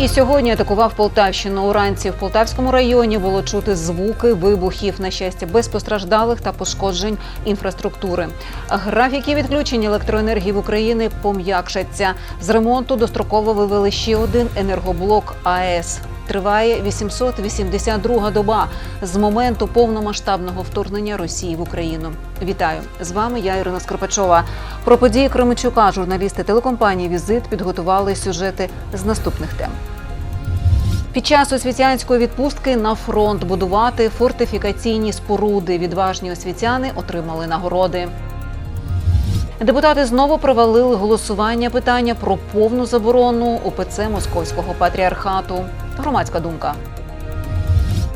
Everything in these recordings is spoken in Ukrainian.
І сьогодні атакував Полтавщину. Уранці в Полтавському районі було чути звуки вибухів. На щастя, без постраждалих та пошкоджень інфраструктури. Графіки відключень електроенергії в Україні пом'якшаться. З ремонту достроково вивели ще один енергоблок АЕС. Триває 882 доба з моменту повномасштабного вторгнення Росії в Україну. Вітаю з вами. Я Ірина Скорпачова. Про події Кременчука журналісти телекомпанії Візит підготували сюжети з наступних тем. Під час освітянської відпустки на фронт будувати фортифікаційні споруди. Відважні освітяни отримали нагороди. Депутати знову провалили голосування питання про повну заборону УПЦ Московського патріархату. Громадська думка.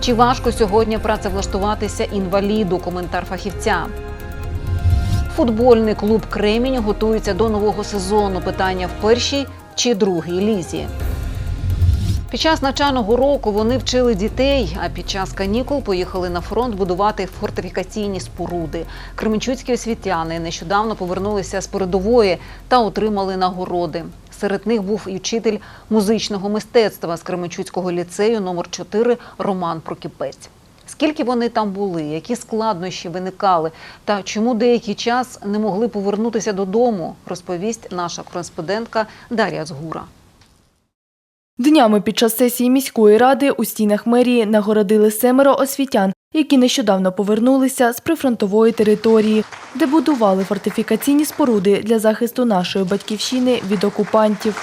Чи важко сьогодні працевлаштуватися інваліду? Коментар фахівця. Футбольний клуб Кремінь готується до нового сезону. Питання в першій чи другій лізі. Під час навчального року вони вчили дітей, а під час канікул поїхали на фронт будувати фортифікаційні споруди. Кременчуцькі освітяни нещодавно повернулися з передової та отримали нагороди. Серед них був і вчитель музичного мистецтва з Кременчуцького ліцею номер 4 Роман Прокіпець. Скільки вони там були, які складнощі виникали, та чому деякий час не могли повернутися додому, розповість наша кореспондентка Дар'я Згура. Днями під час сесії міської ради у стінах мерії нагородили семеро освітян, які нещодавно повернулися з прифронтової території, де будували фортифікаційні споруди для захисту нашої батьківщини від окупантів.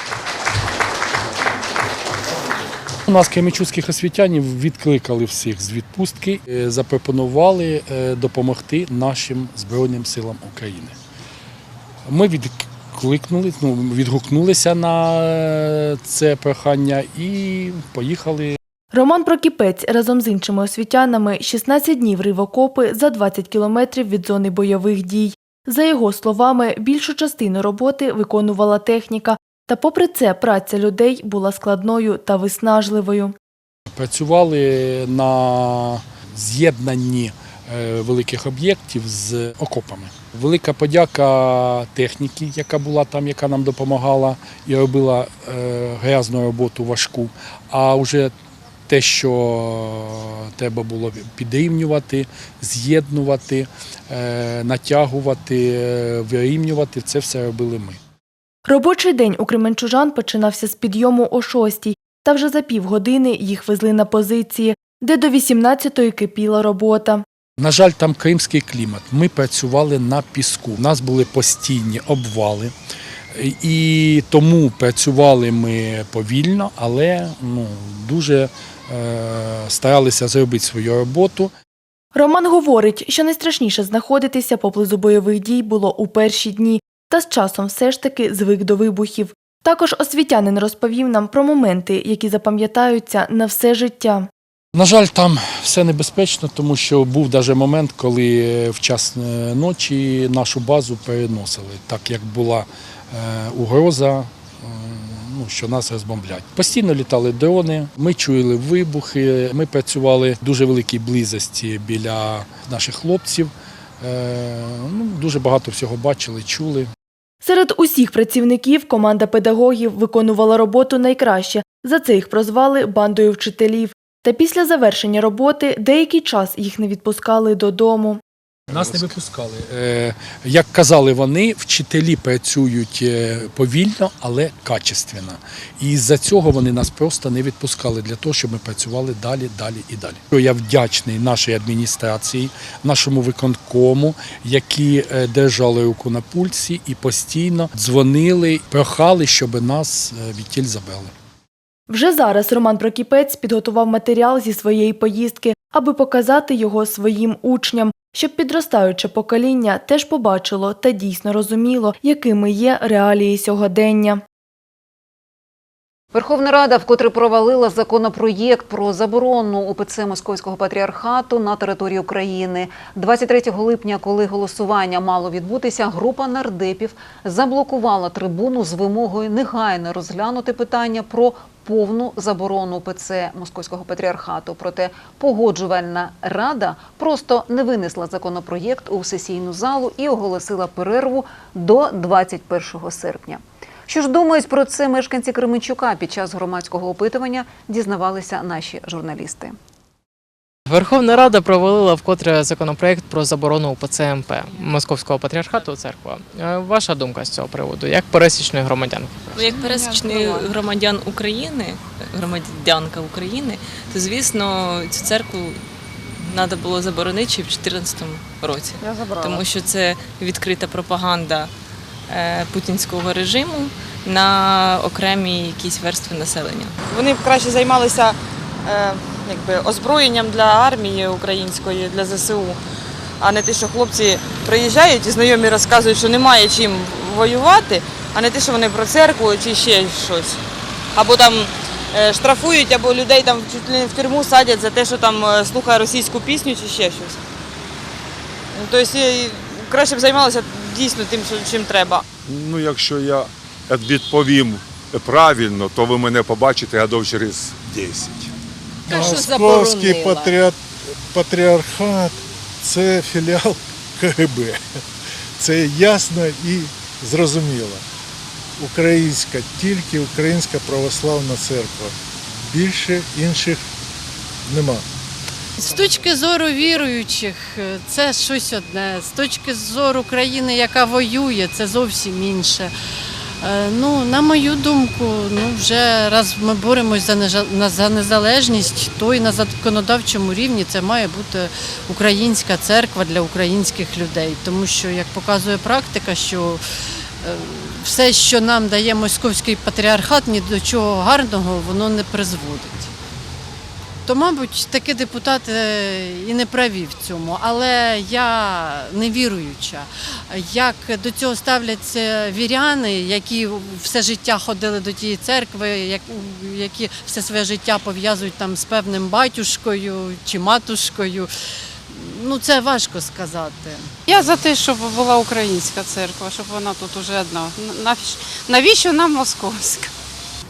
У нас кремічуцьких освітянів відкликали всіх з відпустки, е, запропонували е, допомогти нашим Збройним силам України. Ми відкликнули, ну, відгукнулися на е, це прохання і поїхали. Роман Прокіпець разом з іншими освітянами 16 днів рив окопи за 20 кілометрів від зони бойових дій. За його словами, більшу частину роботи виконувала техніка, та попри це праця людей була складною та виснажливою. Працювали на з'єднанні великих об'єктів з окопами. Велика подяка техніки, яка була там, яка нам допомагала і робила е, грязну роботу важку. А вже те, що треба було підрівнювати, з'єднувати, е, натягувати, е, вирівнювати, це все робили ми. Робочий день у кременчужан починався з підйому о 6 та вже за півгодини їх везли на позиції, де до 18-ї кипіла робота. На жаль, там кримський клімат. Ми працювали на піску. У нас були постійні обвали. І тому працювали ми повільно, але ну, дуже е, старалися зробити свою роботу. Роман говорить, що найстрашніше знаходитися поблизу бойових дій було у перші дні, та з часом все ж таки звик до вибухів. Також освітянин розповів нам про моменти, які запам'ятаються на все життя. На жаль, там все небезпечно, тому що був навіть момент, коли в час е, ночі нашу базу переносили, так як була е, угроза, е, ну, що нас розбомблять. Постійно літали дрони, ми чули вибухи, ми працювали в дуже великій близості біля наших хлопців. Е, Ну, дуже багато всього бачили, чули. Серед усіх працівників команда педагогів виконувала роботу найкраще. За це їх прозвали бандою вчителів. Та після завершення роботи деякий час їх не відпускали додому. Нас не випускали. Е, Як казали вони, вчителі працюють е, повільно, але качественно. І з-за цього вони нас просто не відпускали для того, щоб ми працювали далі, далі і далі. Я вдячний нашій адміністрації, нашому виконкому, які е, держали руку на пульсі і постійно дзвонили, прохали, щоб нас відтіль забрали. Вже зараз Роман Прокіпець підготував матеріал зі своєї поїздки, аби показати його своїм учням, щоб підростаюче покоління теж побачило та дійсно розуміло, якими є реалії сьогодення. Верховна Рада вкотре провалила законопроєкт про заборону УПЦ Московського патріархату на території України. 23 липня, коли голосування мало відбутися, група нардепів заблокувала трибуну з вимогою негайно розглянути питання про повну заборону ПЦ Московського патріархату. Проте погоджувальна рада просто не винесла законопроєкт у сесійну залу і оголосила перерву до 21 серпня. Що ж думають про це мешканці Кременчука під час громадського опитування, дізнавалися наші журналісти. Верховна Рада провалила вкотре законопроект про заборону УПЦ МП Московського патріархату церква. Е, Ваша думка з цього приводу, як пересічної громадянки? Ну, як пересічний громадян України, громадянка України, то звісно цю церкву треба було заборонити ще в 2014 році. Тому що це відкрита пропаганда е, путінського режиму на окремі якісь верстви населення. Вони б краще займалися е, якби, озброєнням для армії української, для ЗСУ, а не те, що хлопці приїжджають і знайомі розказують, що немає чим воювати, а не те, що вони про церкву чи ще щось. Або там е, штрафують, або людей там чуть ли в тюрму садять за те, що там е, слухає російську пісню чи ще щось. Тобто краще б займалися дійсно тим, чим треба. Ну, якщо я відповім правильно, то ви мене побачите годов через 10. Московський патріат... патріархат це філіал КГБ. Це ясно і зрозуміло. Українська, тільки Українська православна церква. Більше інших нема. З точки зору віруючих, е, це щось одне. З точки зору країни, яка воює, це зовсім інше. Е, Ну, на мою думку, ну вже раз ми боремось за за незалежність, то і на законодавчому рівні це має бути українська церква для українських людей. Тому що, як показує практика, що е, все, що нам дає московський патріархат, ні до чого гарного воно не призводить. То, мабуть, таки депутат е, і не праві в цьому, але я не віруюча. Як до цього ставляться віряни, які все життя ходили до тієї церкви, які все своє життя пов'язують там з певним батюшкою чи матушкою. Ну, це важко сказати. Я за те, щоб була українська церква, щоб вона тут уже одна. Навіщо, навіщо нам московська?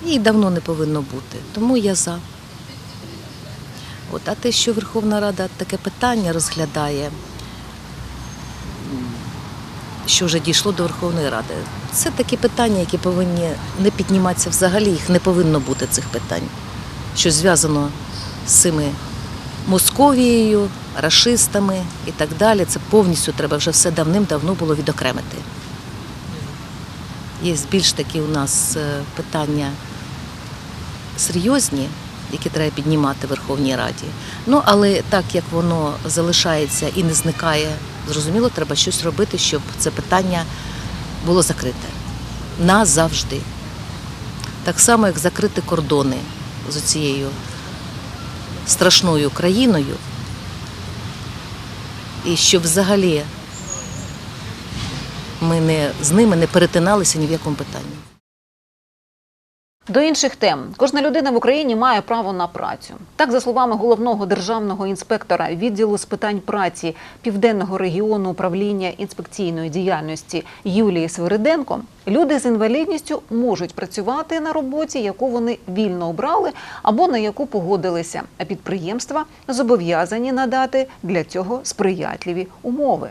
Її давно не повинно бути, тому я за. От, а те, що Верховна Рада таке питання розглядає, що вже дійшло до Верховної Ради, це такі питання, які повинні не підніматися взагалі, їх не повинно бути цих питань. Що зв'язано з цими Московією, рашистами і так далі. Це повністю треба вже все давним-давно було відокремити. Є більш такі у нас е, питання серйозні, які треба піднімати в Верховній Раді. Ну, але так як воно залишається і не зникає, зрозуміло, треба щось робити, щоб це питання було закрите назавжди. Так само, як закрити кордони з цією страшною країною, і щоб взагалі ми не, з ними не перетиналися ні в якому питанні. До інших тем кожна людина в Україні має право на працю. Так, за словами головного державного інспектора відділу з питань праці південного регіону управління інспекційної діяльності Юлії Свириденко, люди з інвалідністю можуть працювати на роботі, яку вони вільно обрали або на яку погодилися. А підприємства зобов'язані надати для цього сприятливі умови.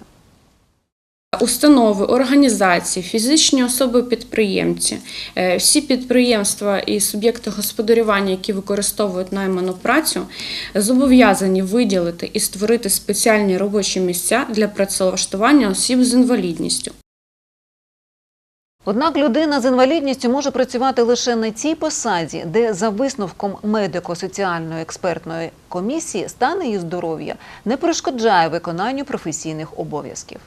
Установи, організації, фізичні особи-підприємці, е, всі підприємства і суб'єкти господарювання, які використовують найману працю, зобов'язані виділити і створити спеціальні робочі місця для працевлаштування осіб з інвалідністю. Однак людина з інвалідністю може працювати лише на тій посаді, де за висновком медико-соціальної експертної комісії стан її здоров'я не перешкоджає виконанню професійних обов'язків.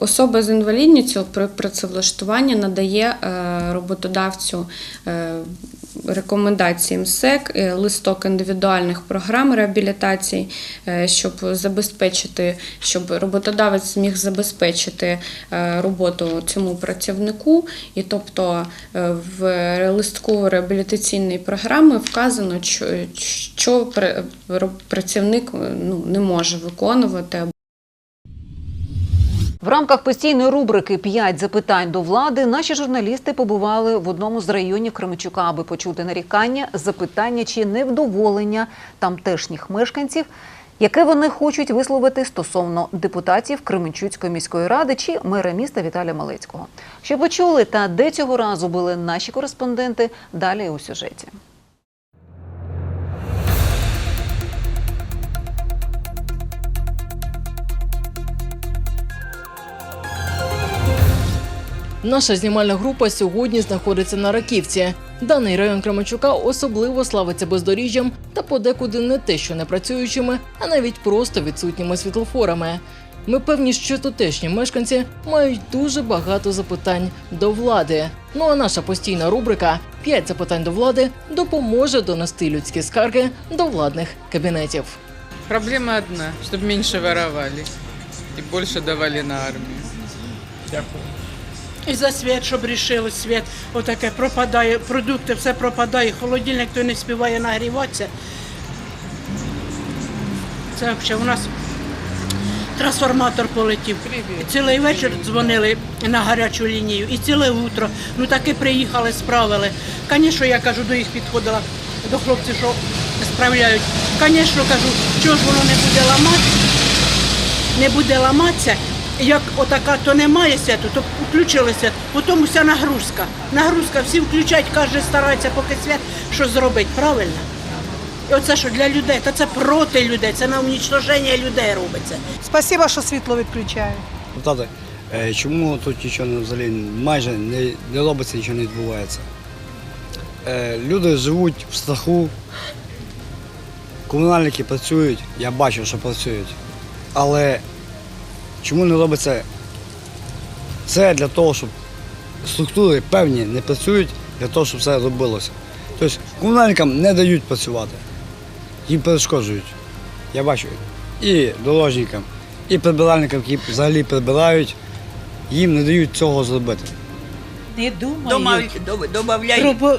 Особа з інвалідністю при працевлаштуванні надає е, роботодавцю е, рекомендації МСЕК, е, листок індивідуальних програм реабілітації, щоб забезпечити, щоб роботодавець зміг забезпечити роботу цьому працівнику. І тобто в листку реабілітаційної програми вказано, що, працівник ну, не може виконувати В рамках постійної рубрики «П'ять запитань до влади наші журналісти побували в одному з районів Кременчука, аби почути нарікання, запитання чи невдоволення тамтешніх мешканців Яке вони хочуть висловити стосовно депутатів Кременчуцької міської ради чи мера міста Віталія Малецького? Що почули та де цього разу були наші кореспонденти? Далі у сюжеті. Наша знімальна група сьогодні знаходиться на Раківці. Даний район Кременчука особливо славиться бездоріжжям та подекуди не те, що не працюючими, а навіть просто відсутніми світлофорами. Ми певні, що тутешні мешканці мають дуже багато запитань до влади. Ну а наша постійна рубрика «5 запитань до влади допоможе донести людські скарги до владних кабінетів. Проблема одна, чтобы меньше воровали и больше давали на армию. Дякую. І за світ, щоб рішили світ, отаке пропадає, продукти, все пропадає, холодильник то не співає нагріватися. Це взагалі у нас трансформатор полетів. І цілий вечір дзвонили на гарячу лінію, і ціле утро. Ну таки приїхали, справили. Звісно, я кажу, до їх підходила, до хлопців, що справляють. Звісно, кажу, чого ж воно не буде ламати, не буде ламатися. Як отака, то немає святу, то включили свят, потім уся нагрузка. Нагрузка, всі включають, кожен старається, поки свят, що зробить, правильно? І оце що для людей, та це проти людей, це на унічтоження людей робиться. Спасибо, що світло відключають. Тата, е, чому тут нічого взагалі майже не, не робиться, нічого не відбувається? Е, Люди живуть в страху, комунальники працюють, я бачу, що працюють. Але чому не робиться це для того, щоб структури певні не працюють для того, щоб це робилося? Тобто комунальникам не дають працювати, їм перешкоджують. Я бачу. І дорожникам, і прибиральникам, які взагалі прибирають, їм не дають цього зробити. Не думають. Робо...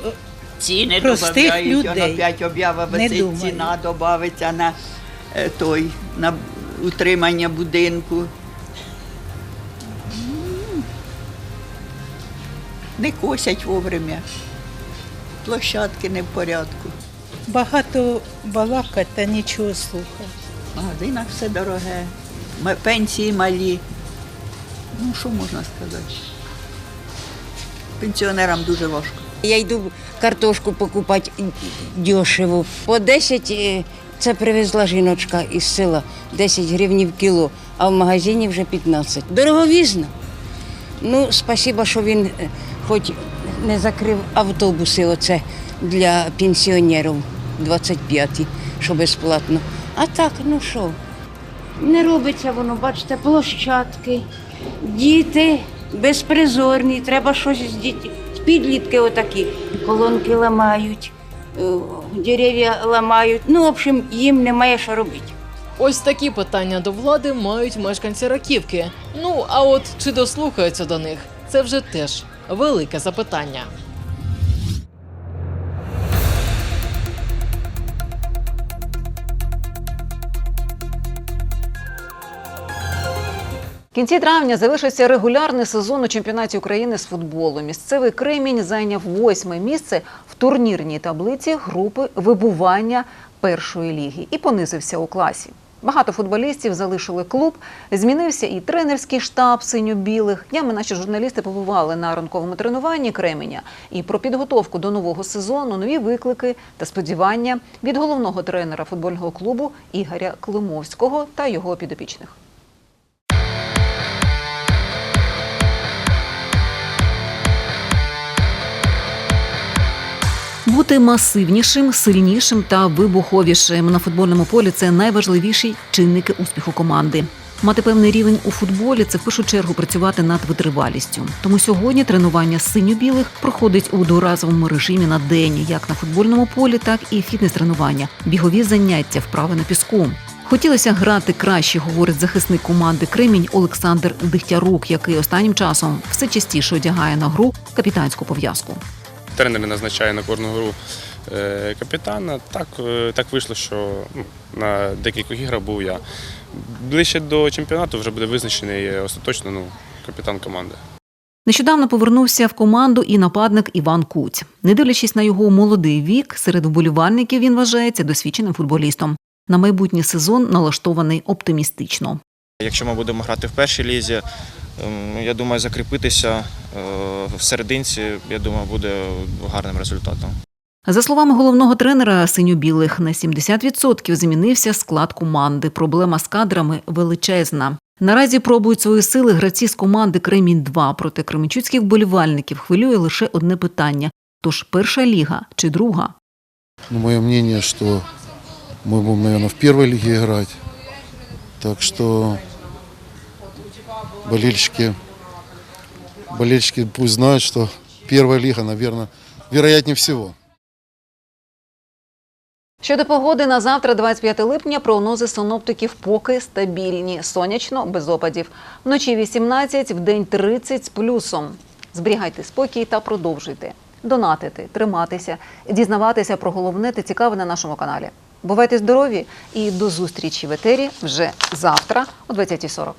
ціни, простих добавляють, людей. воно опять об'ява висить, ціна додається на той, на утримання будинку. Не косять вовремя. Площадки не в порядку. Багато балакать та нічого слухати. В магазинах все дороге, пенсії малі. Ну, що можна сказати? Пенсіонерам дуже важко. Я йду картошку покупати дешево. По 10 е, це привезла жіночка із села, 10 гривень кіло, а в магазині вже 15. Дороговізно. Ну, спасіба, що він е, хоч не закрив автобуси оце для пенсіонерів 25-ті, що безплатно. А так, ну що, не робиться воно, бачите, площадки, діти безпризорні, треба щось з дітьми. Підлітки отакі, колонки ламають, е, дерев'я ламають. Ну, в общем, їм немає що робити. Ось такі питання до влади мають мешканці Раківки. Ну а от чи дослухаються до них, це вже теж велике запитання. В кінці травня завершився регулярний сезон у чемпіонаті України з футболу. Місцевий Кремінь зайняв восьме місце в турнірній таблиці групи вибування першої ліги і понизився у класі. Багато футболістів залишили клуб. Змінився і тренерський штаб синьо-білих. Днями наші журналісти побували на ранковому тренуванні Кременя і про підготовку до нового сезону, нові виклики та сподівання від головного тренера футбольного клубу Ігоря Климовського та його підопічних. Бути масивнішим, сильнішим та вибуховішим на футбольному полі це найважливіші чинники успіху команди. Мати певний рівень у футболі це в першу чергу працювати над витривалістю. Тому сьогодні тренування синьо-білих проходить у доразовому режимі на день, як на футбольному полі, так і фітнес-тренування, бігові заняття, вправи на піску. Хотілося грати краще, говорить захисник команди Кремінь Олександр Дихтярук, який останнім часом все частіше одягає на гру капітанську пов'язку. Тренер назначає на кожну гру е, капітана. Так, е, так вийшло, що ну, на декількох іграх був я. Ближче до чемпіонату вже буде визначений е, остаточно ну, капітан команди. Нещодавно повернувся в команду і нападник Іван Куць. Не дивлячись на його молодий вік, серед вболівальників він вважається досвідченим футболістом. На майбутній сезон налаштований оптимістично. Якщо ми будемо грати в першій лізі, я думаю, закріпитися е, в серединці, я думаю, буде гарним результатом. За словами головного тренера синьо-білих, на 70% змінився склад команди. Проблема з кадрами величезна. Наразі пробують свої сили гравці з команди Кремінь 2 проти кременчуцьких вболівальників хвилює лише одне питання: тож перша ліга чи друга? Ну, мое мнение, что мы будем, наверное, в первой лиге играть. Так что болельщики, болельщики пусть знают, что первая лига, наверное, вероятнее всего. Щодо погоди на завтра, 25 липня, прогнози синоптиків поки стабільні. Сонячно, без опадів. Вночі 18, вдень 30 з плюсом. Зберігайте спокій та продовжуйте. Донатити, триматися, дізнаватися про головне та цікаве на нашому каналі. Бувайте здорові і до зустрічі в етері вже завтра о 20.40.